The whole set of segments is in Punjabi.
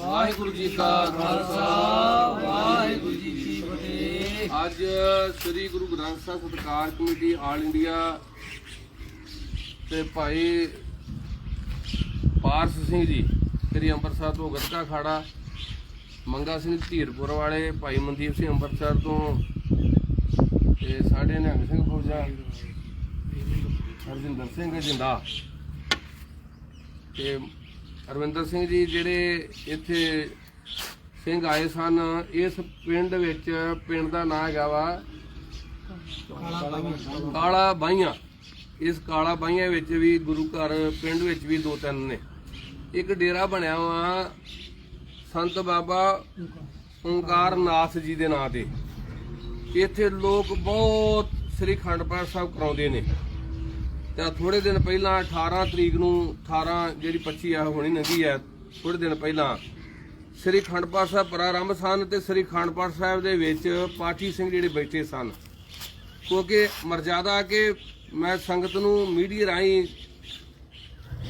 ਵਾਹਿਗੁਰੂ ਜੀ ਕਾ ਖਾਲਸਾ, ਵਾਹਿਗੁਰੂ ਜੀ ਕੀ ਫਤਿਹ। ਅੱਜ ਸ੍ਰੀ ਗੁਰੂ ਗ੍ਰੰਥ ਸਾਹਿਬ ਸਤਿਕਾਰ ਕਮੇਟੀ ਆਲ ਇੰਡੀਆ ਤੇ ਭਾਈ ਪਾਰਸ ਸਿੰਘ ਜੀ, ਸ੍ਰੀ ਅੰਮ੍ਰਿਤਸਰ ਤੋਂ ਗਤਕਾ ਖਾੜਾ, ਮੰਗਾ ਸਿੰਘ ਧੀਰਪੁਰ ਵਾਲੇ, ਭਾਈ ਮਨਦੀਪ ਸਿੰਘ ਅੰਮ੍ਰਿਤਸਰ ਤੋਂ ਤੇ ਸਾਡੇ ਨਿਹੰਗ ਸਿੰਘ ਫੌਜਾ, ਹਰਜਿੰਦਰ ਸਿੰਘ ਜਿੰਦਾ। ਤੇ ਅਰਵਿੰਦਰ ਸਿੰਘ ਜੀ ਜਿਹੜੇ ਇੱਥੇ ਸਿੰਘ ਆਏ ਸਨ, ਇਸ ਪਿੰਡ ਵਿੱਚ ਪਿੰਡ ਦਾ ਨਾਂ ਹੈਗਾ ਵਾ ਕਾਲਾ ਬਾਈਆਂ। ਇਸ ਕਾਲਾ ਬਾਈਆਂ ਵਿੱਚ ਵੀ ਗੁਰੂ ਘਰ ਪਿੰਡ ਵਿੱਚ ਵੀ ਦੋ ਤਿੰਨ ਨੇ। ਇੱਕ ਡੇਰਾ ਬਣਿਆ ਵਾ ਸੰਤ ਬਾਬਾ ਓੰਕਾਰ ਨਾਥ ਜੀ ਦੇ ਨਾਂ ਤੇ। ਇੱਥੇ ਲੋਕ ਬਹੁਤ ਸ੍ਰੀ ਖੰਡ ਪਾਠ ਸਾਹਿਬ ਕਰਾਉਂਦੇ ਨੇ। ਤਾਂ ਥੋੜੇ ਦਿਨ ਪਹਿਲਾਂ 18 ਤਰੀਕ ਨੂੰ 18 ਜਿਹੜੀ 25 ਆ ਹੋਣੀ ਨੰਗੀ ਹੈ ਥੋੜੇ ਦਿਨ ਪਹਿਲਾਂ। ਸ੍ਰੀ ਖੰਡ ਪਾਠ ਸਾਹਿਬ ਪ੍ਰਾਰੰਭ ਸਨ ਤੇ ਸ੍ਰੀ ਖੰਡ ਪਾਠ ਸਾਹਿਬ ਦੇ ਵਿੱਚ ਪਾਠੀ ਸਿੰਘ ਜਿਹੜੇ ਬੈਠੇ ਸਨ। ਕਿਉਂਕਿ ਮਰਜ਼ਾਦਾ ਕਿ ਮੈਂ ਸੰਗਤ ਨੂੰ ਮੀਡੀਆ ਰਾਹੀਂ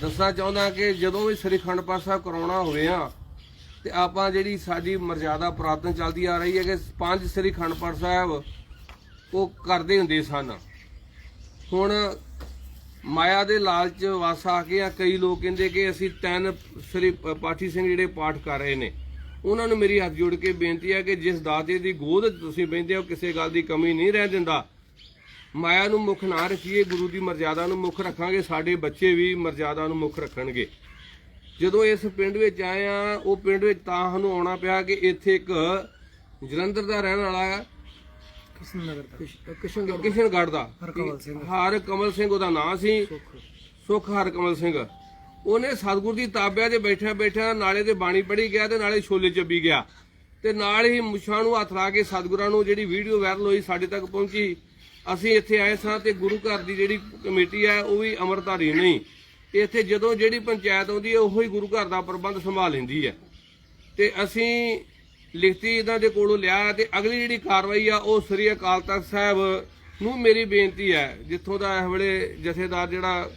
ਦੱਸਣਾ ਚਾਹੁੰਦਾ ਕਿ ਜਦੋਂ ਵੀ ਸ੍ਰੀ ਖੰਡ ਪਾਠ ਸਾਹਿਬ ਕਰਾਉਣਾ ਹੋਵੇ ਆ, ਤੇ ਆਪਾਂ ਜਿਹੜੀ ਸਾਡੀ ਮਰਜ਼ਾਦਾ ਪੁਰਾਤਨ ਚੱਲਦੀ ਆ ਰਹੀ ਹੈ ਕਿ ਪੰਜ ਸ੍ਰੀ ਖੰਡ ਪਾਠ ਸਾਹਿਬ ਉਹ ਕਰਦੇ ਹੁੰਦੇ ਸਨ। ਹੁਣ ਮਾਇਆ ਦੇ ਲਾਲਚ ਵਸ ਆ ਕੇ ਆ ਕਈ ਲੋਕ ਕਹਿੰਦੇ ਕਿ ਅਸੀਂ ਤਿੰਨ ਸ੍ਰੀ ਪਾਠੀ ਸਿੰਘ ਜਿਹੜੇ ਪਾਠ ਕਰ ਰਹੇ ਨੇ, ਉਹਨਾਂ ਨੂੰ ਮੇਰੀ ਹੱਥ ਜੋੜ ਕੇ ਬੇਨਤੀ ਹੈ ਕਿ ਜਿਸ ਦਾਤੇ ਦੀ ਗੋਦ ਤੁਸੀਂ ਬੈੰਦੇ ਹੋ, ਕਿਸੇ ਗੱਲ ਦੀ ਕਮੀ ਨਹੀਂ ਰਹਿ ਦਿੰਦਾ। ਮਾਇਆ ਨੂੰ ਮੁੱਖ ਨਾ ਰੱਖੀਏ, ਗੁਰੂ ਦੀ ਮਰਜ਼ਾਦਾ ਨੂੰ ਮੁੱਖ ਰੱਖਾਂਗੇ, ਸਾਡੇ ਬੱਚੇ ਵੀ ਮਰਜ਼ਾਦਾ ਨੂੰ ਮੁੱਖ ਰੱਖਣਗੇ। ਜਦੋਂ ਇਸ ਪਿੰਡ ਵਿੱਚ ਆਏ ਆ, ਉਹ ਪਿੰਡ ਵਿੱਚ ਤਾਂ ਸਾਨੂੰ ਆਉਣਾ ਪਿਆ ਕਿ ਇੱਥੇ ਇੱਕ ਜਲੰਧਰ ਦਾ ਰਹਿਣ ਵਾਲਾ ਹੈ ਕਿਸ਼ਨ ਨਗਰ ਦਾ। ਕਿਸ਼ਨ ਦਾ। ਹਰਕਮਲ ਸਿੰਘ। ਹਰ ਕਮਲ ਸਿੰਘ ਉਹਦਾ ਨਾਂ ਸੀ। ਸੁਖ। ਹਰ ਕਮਲ ਸਿੰਘ। ਉਹਨੇ ਸਤਿਗੁਰ ਦੀ ਤਾਬਿਆ ਦੇ ਬੈਠਾ ਬੈਠਾ ਨਾਲੇ ਤੇ ਬਾਣੀ ਪੜ੍ਹੀ ਗਿਆ ਤੇ ਨਾਲੇ ਛੋਲੇ ਚੱਬੀ ਗਿਆ। ਤੇ ਨਾਲ ਹੀ ਮੁੱਛਾਂ ਨੂੰ ਹੱਥ ਲਾ ਕੇ ਸਤਿਗੁਰਾਂ ਨੂੰ ਜਿਹੜੀ ਵੀਡੀਓ ਵਾਇਰਲ ਹੋਈ ਸਾਡੇ ਤੱਕ ਪਹੁੰਚੀ। ਅਸੀਂ ਇੱਥੇ ਆਏ ਸਾਂ ਤੇ ਗੁਰੂ ਘਰ ਦੀ ਜਿਹੜੀ ਕਮੇਟੀ ਹੈ ਉਹ ਵੀ ਅਮਰਧਾਰੀ ਨਹੀਂ। ਇੱਥੇ ਜਦੋਂ ਜਿਹੜੀ ਪੰਚਾਇਤ ਆਉਂਦੀ ਹੈ ਉਹੀ ਗੁਰੂ ਘਰ ਦਾ ਪ੍ਰਬੰਧ ਸੰਭਾਲ ਲੈਂਦੀ ਹੈ। ਤੇ ਅਸੀਂ ਲਿਖਤੀ ਇਹਨਾਂ ਦੇ ਕੋਲੋਂ ਲਿਆ ਤੇ ਅਗਲੀ ਜਿਹੜੀ ਕਾਰਵਾਈ ਆ ਉਹ ਸ੍ਰੀ ਅਕਾਲ ਤਖਤ ਸਾਹਿਬ ਨੂੰ ਮੇਰੀ ਬੇਨਤੀ ਹੈ, ਜਿੱਥੋਂ ਦਾ ਇਸ ਵੇਲੇ ਜਥੇਦਾਰ ਜਿਹੜਾ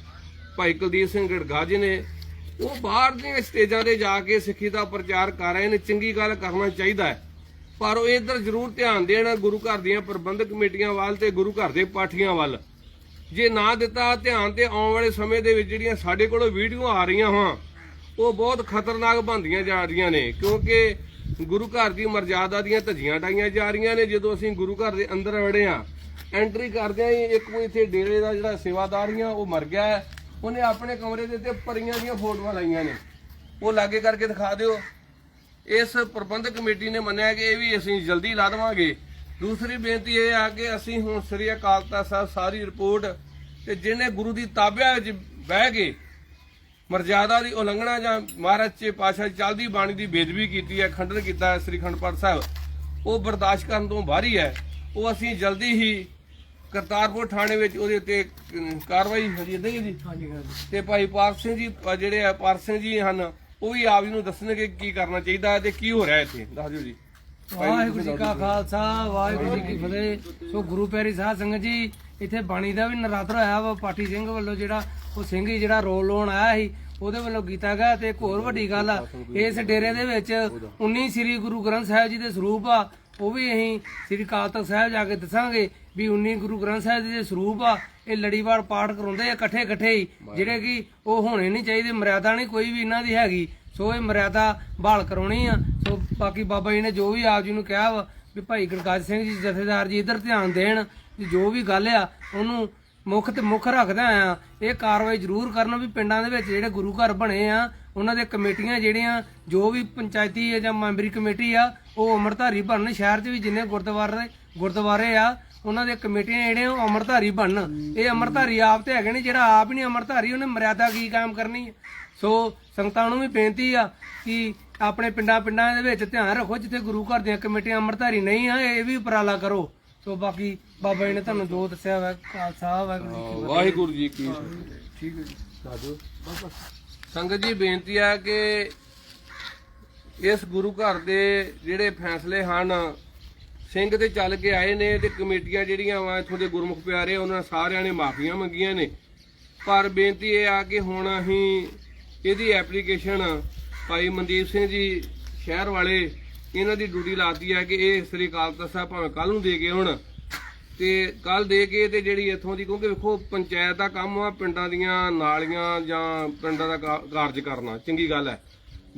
ਭਾਈ ਕੁਲਦੀਪ ਸਿੰਘ ਗੜਗਾ ਜੀ ਨੇ, ਉਹ ਬਾਹਰ ਦੀਆਂ ਸਟੇਜਾਂ ਤੇ ਜਾ ਕੇ ਸਿੱਖੀ ਦਾ ਪ੍ਰਚਾਰ ਕਰ ਰਹੇ ਨੇ, ਚੰਗੀ ਗੱਲ ਕਰਨਾ ਚਾਹੀਦਾ ਹੈ। ਪਰ ਉਹ ਇਧਰ ਜ਼ਰੂਰ ਧਿਆਨ ਦੇਣ, ਗੁਰੂ ਘਰ ਦੀਆਂ ਪ੍ਰਬੰਧਕ ਕਮੇਟੀਆਂ ਵੱਲ ਤੇ ਗੁਰੂ ਘਰ ਦੇ ਪਾਠੀਆਂ ਵੱਲ। ਜੇ ਨਾ ਦਿੱਤਾ, ਧਿਆਨ ਤੇ ਆਉਣ ਵਾਲੇ ਸਮੇਂ ਦੇ ਵਿੱਚ ਜਿਹੜੀਆਂ ਸਾਡੇ ਕੋਲੋਂ ਵੀਡੀਓ ਆ ਰਹੀਆਂ ਹਾਂ ਉਹ ਬਹੁਤ ਖਤਰਨਾਕ ਬਣਦੀਆਂ ਜਾ ਰਹੀਆਂ ਨੇ, ਕਿਉਂਕਿ ਗੁਰੂ ਘਰ ਦੀ ਮਰਜ਼ਾਦਾ ਦੀਆਂ ਧੱਜੀਆਂ ਟਾਈਆਂ ਜਾ ਰਹੀਆਂ ਨੇ। ਜਦੋਂ ਅਸੀਂ ਗੁਰੂ ਘਰ ਦੇ ਅੰਦਰ ਵੜੇ ਆ ਐਂਟਰੀ ਕਰਦੇ ਆ ਇੱਕ ਕੋਈ ਇੱਥੇ ਡੇਰੇ ਦਾ ਜਿਹੜਾ ਸੇਵਾਦਾਰੀਆਂ ਉਹ ਮਰ ਗਿਆ ਹੈ। ਉਹਨੇ ਆਪਣੇ ਕਮਰੇ ਦੇ ਉੱਤੇ ਪਰੀਆਂ ਦੀਆਂ ਫੋਟੋਆਂ ਲਾਈਆਂ ਨੇ। ਉਹ ਲਾਗੇ ਕਰਕੇ ਦਿਖਾ ਦਿਓ। ਇਸ ਪ੍ਰਬੰਧਕ ਕਮੇਟੀ ਨੇ ਮੰਨਿਆ ਕਿ ਇਹ ਵੀ ਅਸੀਂ ਜਲਦੀ ਲਾ ਦੇਵਾਂਗੇ। ਦੂਸਰੀ ਬੇਨਤੀ ਇਹ ਆ ਕਿ ਅਸੀਂ ਹੁਣ ਸ੍ਰੀ ਅਕਾਲ ਤਖਤ ਸਾਹਿਬ ਸਾਰੀ ਰਿਪੋਰਟ ਤੇ ਜਿਹਨੇ ਗੁਰੂ ਦੀ ਤਾਬਿਆ ਵਿੱਚ ਬਹਿ ਕੇ ਮਰਜ਼ਾਦਾ ਦੀ ਉਲੰਘਣਾ ਜਾਂ ਮਹਾਰਾਜ ਚੇ ਪਾਸ਼ਾ ਚੱਲਦੀ ਬਾਣੀ ਦੀ ਬੇਦਬੀ ਕੀਤੀ ਹੈ ਖੰਡਨ ਕੀਤਾ ਹੈ ਸ੍ਰੀ ਖੰਡ ਪਾਠ ਸਾਹਿਬ। ਉਹ ਬਰਦਾਸ਼ਤ ਕਰਨ ਤੋਂ ਬਾਹਰੀ ਹੈ ਉਹ ਅਸੀਂ ਜਲਦੀ ਹੀ ਕਰਤਾਰਪੁਰ ਥਾਣੇ ਵਿੱਚ ਉਹਦੇ ਉੱਤੇ ਕਾਰਵਾਈ ਹੋਈ ਨਹੀਂ ਜੀ? ਤੇ ਭਾਈ ਪਾਰਕ ਸਿੰਘ ਜੀ ਜਿਹੜੇ ਆ ਪਾਰਕ ਸਿੰਘ ਜੀ ਹਨ ਉਹ ਵੀ ਆਪ ਜੀ ਨੂੰ ਦੱਸਣਗੇ ਕੀ ਕਰਨਾ ਚਾਹੀਦਾ ਹੈ ਤੇ ਕੀ ਹੋ ਰਿਹਾ ਇੱਥੇ। ਦੱਸ ਦਿਓ ਜੀ। ਵਾਹਿਗੁਰੂ ਜੀ ਕਾ ਖਾਲਸਾ ਵਾਹਿਗੁਰੂ ਜੀ ਕੀ ਫਤਿਹ। ਸੋ ਗੁਰੂ ਪਿਆਰੀ ਸਾਧ ਸੰਗਤ ਜੀ ਇੱਥੇ ਬਾਣੀ ਦਾ ਵੀ ਨਰਾਦਰ ਹੋਇਆ ਵਾ ਪਾਠੀ ਸਿੰਘ ਵੱਲੋਂ ਜਿਹੜਾ ਉਹ ਸਿੰਘ ਹੀ ਜਿਹੜਾ ਰੋਲ ਲਾਉਣ ਆਇਆ ਸੀ ਉਹਦੇ ਵੱਲੋਂ ਕੀਤਾ ਗਿਆ ਤੇ ਇੱਕ ਹੋਰ ਵੱਡੀ ਗੱਲ ਆ ਇਸ ਡੇਰੇ ਦੇ ਵਿੱਚ 19 ਸ੍ਰੀ ਗੁਰੂ ਗ੍ਰੰਥ ਸਾਹਿਬ ਜੀ ਦੇ ਸਰੂਪ ਆ ਉਹ ਵੀ ਅਸੀਂ ਸ੍ਰੀ ਅਕਾਲ ਤਖਤ ਸਾਹਿਬ ਜਾ ਕੇ ਦੱਸਾਂਗੇ ਵੀ 19 ਗੁਰੂ ਗ੍ਰੰਥ ਸਾਹਿਬ ਜੀ ਦੇ ਸਰੂਪ ਆ ਇਹ ਲੜੀਵਾਰ ਪਾਠ ਕਰਾਉਂਦੇ ਆ ਇਕੱਠੇ ਇਕੱਠੇ ਹੀ ਜਿਹੜੇ ਕਿ ਉਹ ਹੋਣੇ ਨਹੀਂ ਚਾਹੀਦੇ ਮਰਿਆਦਾ ਨਹੀਂ ਕੋਈ ਵੀ ਇਹਨਾਂ ਦੀ ਹੈਗੀ ਸੋ ਇਹ ਮਰਿਆਦਾ ਬਹਾਲ ਕਰਾਉਣੀ ਆ ਸੋ ਬਾਕੀ ਬਾਬਾ ਜੀ ਨੇ ਜੋ ਵੀ ਆਪ ਜੀ ਨੂੰ ਕਿਹਾ ਵਾ ਵੀ ਭਾਈ ਗੁਰਗੱਜ ਸਿੰਘ ਜੀ ਜਥੇਦਾਰ ਜੀ ਇੱਧਰ ਧਿਆਨ ਦੇਣ ਜੋ ਵੀ ਗੱਲ ਆ ਉਹਨੂੰ ਮੁੱਖ ਤੇ ਮੁੱਖ ਰੱਖਦਾ ਆ। ਇਹ ਕਾਰਵਾਈ ਜ਼ਰੂਰ ਕਰਨ ਵੀ ਪਿੰਡਾਂ ਦੇ ਵਿੱਚ ਜਿਹੜੇ ਗੁਰੂ ਘਰ ਬਣੇ ਆ, ਉਹਨਾਂ ਦੇ ਕਮੇਟੀਆਂ ਜਿਹੜੀਆਂ, ਜੋ ਵੀ ਪੰਚਾਇਤੀ ਜਾਂ ਮੈਂਬਰੀ ਕਮੇਟੀ ਆ, ਉਹ ਅਮਰਧਾਰੀ ਬਣਨ। ਸ਼ਹਿਰ 'ਚ ਵੀ ਜਿੰਨੇ ਗੁਰਦੁਆਰੇ ਗੁਰਦੁਆਰੇ ਆ, ਉਹਨਾਂ ਦੇ ਕਮੇਟੀਆਂ ਜਿਹੜੀਆਂ, ਉਹ ਅਮਰਧਾਰੀ ਬਣਨ। ਇਹ ਅਮਰਧਾਰੀ ਆਪ ਤੇ ਹੈਗੇ ਨੇ, ਜਿਹੜਾ ਆਪ ਹੀ ਨਹੀਂ ਅਮਰਧਾਰੀ ਉਹਨੇ ਮਰਿਆਦਾ ਕੀ ਕਾਇਮ ਕਰਨੀ ਹੈ ਸੋ ਸੰਗਤਾਂ ਨੂੰ ਵੀ ਬੇਨਤੀ ਆ ਕਿ ਆਪਣੇ ਪਿੰਡਾਂ ਪਿੰਡਾਂ ਦੇ ਵਿੱਚ ਧਿਆਨ ਰੱਖੋ, ਜਿੱਥੇ ਗੁਰੂ ਘਰ ਦੀਆਂ ਕਮੇਟੀਆਂ ਅੰਮ੍ਰਿਤਧਾਰੀ ਨਹੀਂ ਆ, ਇਹ ਵੀ ਉਪਰਾਲਾ ਕਰੋ। ਸੋ ਬਾਕੀ ਬਾਬਾ ਜੀ ਨੇ ਤੁਹਾਨੂੰ ਜੋ ਦੱਸਿਆ ਵਾ ਖਾਲਸਾ ਵਾਹਿਗੁਰੂ ਜੀ ਕੀ ਫਤਿਹ। ਵਾਹਿਗੁਰੂ ਜੀ ਕੀ। ਠੀਕ ਹੈ ਜੀ ਦਿਓ ਸੰਗਤ ਜੀ ਬੇਨਤੀ ਹੈ ਕਿ ਇਸ ਗੁਰੂ ਘਰ ਦੇ ਜਿਹੜੇ ਫੈਸਲੇ ਹਨ ਸਿੰਘ ਤੇ ਚੱਲ ਕੇ ਆਏ ਨੇ ਤੇ ਕਮੇਟੀਆਂ ਜਿਹੜੀਆਂ ਵਾ ਇਥੋਂ ਦੇ ਗੁਰਮੁਖ ਪਿਆਰੇ ਉਹਨਾਂ ਸਾਰਿਆਂ ਨੇ ਮਾਫੀਆਂ ਮੰਗੀਆਂ ਨੇ ਪਰ ਬੇਨਤੀ ਇਹ ਆ ਕਿ ਹੁਣ ਅਸੀਂ ਇਹਦੀ ਐਪਲੀਕੇਸ਼ਨ ਭਾਈ ਮਨਦੀਪ ਸਿੰਘ ਜੀ ਸ਼ਹਿਰ ਵਾਲੇ ਇਹਨਾਂ ਦੀ ਡਿਊਟੀ ਲਾਤੀ ਹੈ ਕਿ ਇਹ ਸ੍ਰੀ ਅਕਾਲ ਤਖਤ ਸਾਹਿਬ ਭਾਵੇਂ ਕੱਲ ਨੂੰ ਦੇ ਗਏ ਹੁਣ ਤੇ ਕੱਲ ਦੇ ਕੇ ਤੇ ਜਿਹੜੀ ਇੱਥੋਂ ਦੀ, ਕਿਉਂਕਿ ਵੇਖੋ ਪੰਚਾਇਤ ਦਾ ਕੰਮ ਆ, ਪਿੰਡਾਂ ਦੀਆਂ ਨਾਲੀਆਂ ਜਾਂ ਪਿੰਡਾਂ ਦਾ ਕਾਰਜ ਕਰਨਾ, ਚੰਗੀ ਗੱਲ ਹੈ।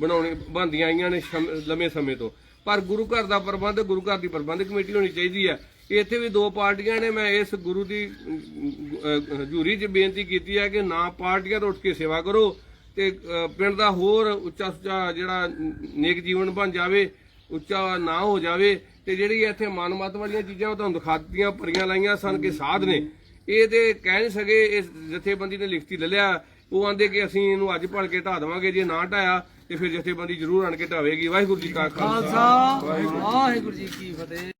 ਬਣਾਉਣੀ ਬੰਦੀਆਂ ਆਈਆਂ ਨੇ ਲੰਮੇ ਸਮੇਂ ਤੋਂ। ਪਰ ਗੁਰੂ ਘਰ ਦਾ ਪ੍ਰਬੰਧ, ਗੁਰੂ ਘਰ ਦੀ ਪ੍ਰਬੰਧ ਕਮੇਟੀ ਹੋਣੀ ਚਾਹੀਦੀ ਹੈ। ਇੱਥੇ ਵੀ ਦੋ ਪਾਰਟੀਆਂ ਨੇ, ਮੈਂ ਇਸ ਗੁਰੂ ਦੀ ਹਜ਼ੂਰੀ 'ਚ ਬੇਨਤੀ ਕੀਤੀ ਹੈ ਕਿ ਨਾ ਪਾਰਟੀਆਂ ਤੋਂ ਉੱਠ ਕੇ ਸੇਵਾ ਕਰੋ ਤੇ ਪਿੰਡ ਦਾ ਹੋਰ ਉੱਚਾ ਸੁੱਚਾ ਜਿਹੜਾ ਨੇਕ ਜੀਵਨ ਬਣ ਜਾਵੇ ਉੱਚਾ ਨਾ ਹੋ ਜਾਵੇ ਤੇ ਜਿਹੜੀ ਇੱਥੇ ਮਨਮਤ ਵਾਲੀਆਂ ਚੀਜ਼ਾਂ ਉਹ ਤੁਹਾਨੂੰ ਦਿਖਾ ਦਿੱਤੀਆਂ, ਪਰੀਆਂ ਲਾਈਆਂ ਸਨ ਕਿ ਸਾਧ ਨੇ। ਇਹ ਤੇ ਕਹਿ ਨਹੀਂ ਸਕੇ, ਇਸ ਜਥੇਬੰਦੀ ਨੇ ਲਿਖਤੀ ਲੈ ਲਿਆ। ਉਹ ਆਂਦੇ ਕਿ ਅਸੀਂ ਇਹਨੂੰ ਅੱਜ ਭੜ ਕੇ ਢਾ ਦੇਵਾਂਗੇ, ਜੇ ਨਾ ਢਾਇਆ ਤੇ ਫਿਰ ਜਥੇਬੰਦੀ ਜ਼ਰੂਰ ਆਣ ਕੇ ਢਾਵੇਗੀ। ਵਾਹਿਗੁਰੂ ਜੀ ਕਾ ਖਾਲਸਾ। ਵਾਹਿਗੁਰੂ ਜੀ ਕੀ ਫਤਿਹ।